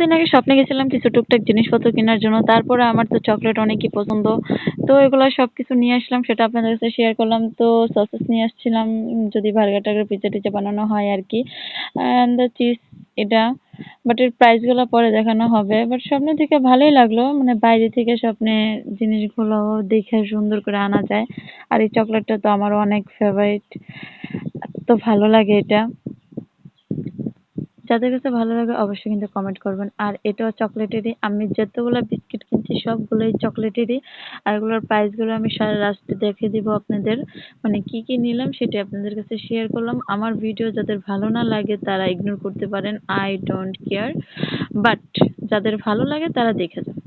দিন আগে স্বপ্নে গেছিলাম কিছু টুকটাক জিনিসপত্র কেনার জন্য। তারপরে আমার তো চকলেট অনেকই পছন্দ। তো এগুলো সব কিছু নিয়ে আসলাম, সেটা আপনাদের কাছে শেয়ার করলাম। তো সসেস নিয়ে আসছিলাম, যদি বার্গার টার্গার পিজা টিজা বানানো হয় আর কি। অ্যান্ড চিজ এটা। বাট এর প্রাইসগুলো পরে দেখানো হবে। বাট স্বপ্নে থেকে ভালোই লাগল। মানে বাইরে থেকে স্বপ্নে জিনিসগুলো দেখে সুন্দর করে আনা যায়। আর এই চকলেটটা তো আমার অনেক ফেভারিট তো ভালো লাগে এটা। যাদের কাছে ভালো লাগে অবশ্যই কিন্তু কমেন্ট করবেন। আর এটাও চকলেটেরই আমি যতগুলো বিস্কিট কিনছি, সবগুলোই চকলেটেরই আর এগুলোর প্রাইসগুলো আমি সারা লাস্টে দেখে দিব আপনাদের। মানে কি কি নিলাম সেটা আপনাদের কাছে শেয়ার করলাম। আমার ভিডিও যাদের ভালো না লাগে তারা ইগনোর করতে পারেন। আই ডোন্ট কেয়ার বাট যাদের ভালো লাগে তারা দেখে যান।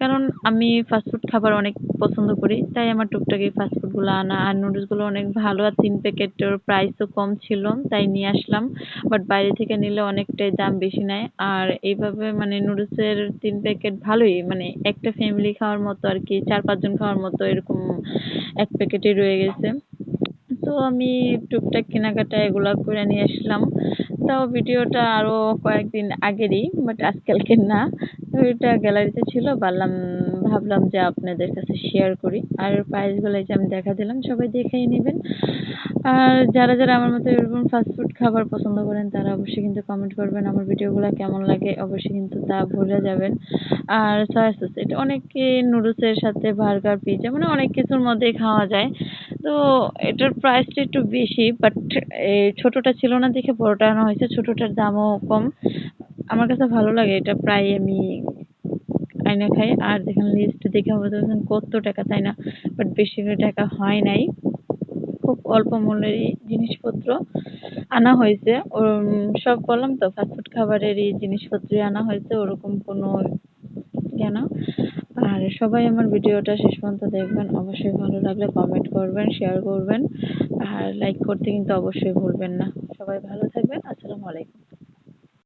কারণ আমি ফাস্টফুড খাবার অনেক পছন্দ করি, তাই আমার টুকটাক এই ফাস্টফুডগুলো আনা আর নুডলসগুলো অনেক ভালো আর তিন প্যাকেটের প্রাইসও কম ছিল, তাই নিয়ে আসলাম। বাট বাইরে থেকে নিলে অনেকটাই দাম বেশি নেয়। আর এইভাবে মানে নুডলসের তিন প্যাকেট ভালোই মানে একটা ফ্যামিলি খাওয়ার মতো আর কি, চার পাঁচজন খাওয়ার মতো এরকম এক প্যাকেটে রয়ে গেছে। তো আমি টুকটাক কেনাকাটা এগুলা করে নিয়ে আসলাম। তাও ভিডিওটা আরও কয়েকদিন আগেরই বাট আজকালকের না। ওইটা গ্যালারিতে ছিল ভাবলাম ভাবলাম যে আপনাদের কাছে শেয়ার করি। আর প্রাইসগুলো যে আমি দেখা দিলাম, সবাই দেখেই নেবেন। আর যারা যারা আমার মতো এরকম ফাস্টফুড খাবার পছন্দ করেন, তারা অবশ্যই কিন্তু কমেন্ট করবেন আমার ভিডিওগুলো কেমন লাগে, অবশ্যই কিন্তু তা ভুলে যাবেন। আর সয়া সস এটা অনেকে নুডলসের সাথে বার্গার পিজা মানে অনেক কিছুর মধ্যেই খাওয়া যায়। তো এটার প্রাইসটা একটু বেশি বাট ছোটটা ছিল না দেখে বড়টা আনা হয়েছে, ছোটটার দামও কম। আমার কাছে ভালো লাগে, এটা প্রায় আমি আয়না খাই। আর দেখেন লিস্ট দেখে পারছেন কত টাকা, তাই না? বাট বেশি টাকা হয় নাই। খুব অল্প মূল্যেরই জিনিসপত্র আনা হয়েছে। সব বললাম তো ফাস্টফুড খাবারেরই জিনিসপত্রই আনা হয়েছে, ওরকম কোনো কেন আর সবাই আমার ভিডিওটা শেষ পর্যন্ত দেখবেন। অবশ্যই ভালো লাগলে কমেন্ট করবেন শেয়ার করবেন। আর লাইক করতে কিন্তু অবশ্যই ভুলবেন না। সবাই ভালো থাকবেন। আসসালামু আলাইকুম।